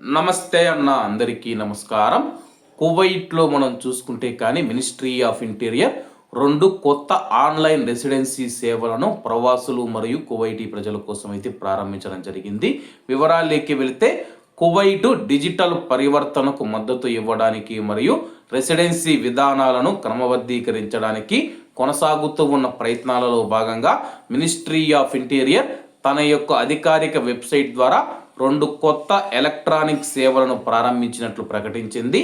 నమస్తే అన్న అందరికీ నమస్కారం. కువైట్లో మనం చూసుకుంటే కానీ మినిస్ట్రీ ఆఫ్ ఇంటీరియర్ రెండు కొత్త ఆన్లైన్ రెసిడెన్సీ సేవలను ప్రవాసులు మరియు కువైటీ ప్రజల కోసం అయితే ప్రారంభించడం జరిగింది. వివరాల్లోకి వెళితే కువైట్ డిజిటల్ పరివర్తనకు మద్దతు ఇవ్వడానికి మరియు రెసిడెన్సీ విధానాలను క్రమబద్ధీకరించడానికి కొనసాగుతూ ఉన్న ప్రయత్నాలలో భాగంగా మినిస్ట్రీ ఆఫ్ ఇంటీరియర్ తన యొక్క అధికారిక వెబ్సైట్ ద్వారా రెండు కొత్త ఎలక్ట్రానిక్ సేవలను ప్రారంభించినట్లు ప్రకటించింది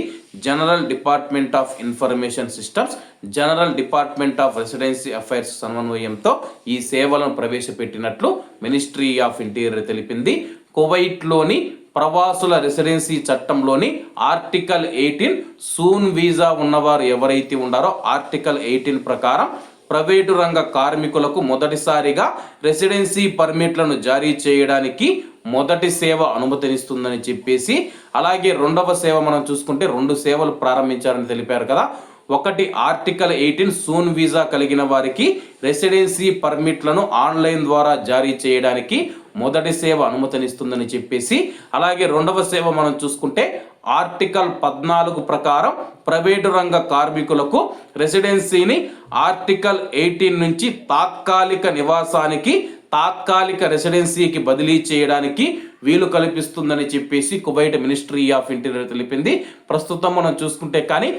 general department of information systems. General department of residency affairs సమన్వయంతో ఈ సేవలను ప్రవేశపెట్టినట్లు మినిస్ట్రీ ఆఫ్ ఇంటీరియర్ తెలిపింది. కువైట్లోని ప్రవాసుల రెసిడెన్సీ చట్టంలోని ఆర్టికల్ ఎయిటీన్ సూన్ వీసా ఉన్నవారు ఎవరైతే ఉన్నారో ఆర్టికల్ ఎయిటీన్ ప్రకారం ప్రైవేటు రంగ కార్మికులకు మొదటిసారిగా రెసిడెన్సీ పర్మిట్లను జారీ చేయడానికి మొదటి సేవ అనుమతినిస్తుందని చెప్పేసి అలాగే రెండవ సేవ మనం చూసుకుంటే రెండు సేవలు ప్రారంభించారని తెలిపారు కదా. ఒకటి ఆర్టికల్ ఎయిటీన్ సూన్ వీసా కలిగిన వారికి రెసిడెన్సీ పర్మిట్లను ఆన్లైన్ ద్వారా జారీ చేయడానికి మొదటి సేవ అనుమతినిస్తుందని చెప్పేసి అలాగే రెండవ సేవ మనం చూసుకుంటే ఆర్టికల్ పద్నాలుగు ప్రకారం ప్రైవేటు రంగ కార్మికులకు రెసిడెన్సీని ఆర్టికల్ ఎయిటీన్ నుంచి తాత్కాలిక నివాసానికి తాత్కాలిక రెసిడెన్సీకి బదిలీ చేయడానికి వీలు కల్పిస్తుందని చెప్పేసి కువైట్ మినిస్ట్రీ ఆఫ్ ఇంటీరియర్ తెలిపింది. ప్రస్తుతం మనం చూసుకుంటే కానీ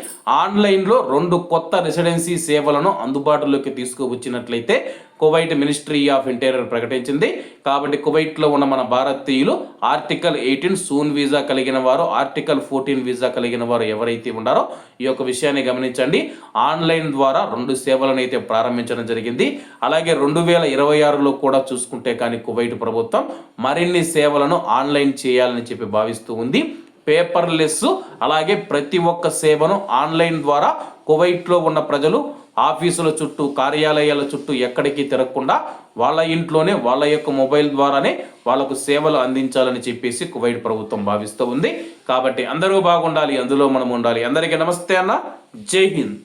ఆన్లైన్లో రెండు కొత్త రెసిడెన్సీ సేవలను అందుబాటులోకి తీసుకువచ్చినట్లయితే కువైట్ మినిస్ట్రీ ఆఫ్ ఇంటీరియర్ ప్రకటించింది. కాబట్టి కువైట్లో ఉన్న మన భారతీయులు ఆర్టికల్ ఎయిటీన్ సూన్ వీసా కలిగిన వారు ఆర్టికల్ ఫోర్టీన్ వీసా కలిగిన వారు ఎవరైతే ఉన్నారో ఈ యొక్క విషయాన్ని గమనించండి. ఆన్లైన్ ద్వారా రెండు సేవలను అయితే ప్రారంభించడం జరిగింది. అలాగే రెండు వేల ఇరవై ఆరులో కూడా చూసుకుంటే కానీ కువైట్ ప్రభుత్వం మరిన్ని సేవలను ఆన్లైన్ చేయాలని చెప్పి భావిస్తూ ఉంది. పేపర్లెస్ అలాగే ప్రతి ఒక్క సేవను ఆన్లైన్ ద్వారా కువైట్లో ఉన్న ప్రజలు ఆఫీసుల చుట్టూ కార్యాలయాల చుట్టూ ఎక్కడికి తిరగకుండా వాళ్ళ ఇంట్లోనే వాళ్ళ యొక్క మొబైల్ ద్వారానే వాళ్ళకు సేవలు అందించాలని చెప్పేసి కువైట్ ప్రభుత్వం భావిస్తూ ఉంది. కాబట్టి అందరూ బాగుండాలి అందులో మనం ఉండాలి. అందరికీ నమస్తే అన్న. జై హింద్.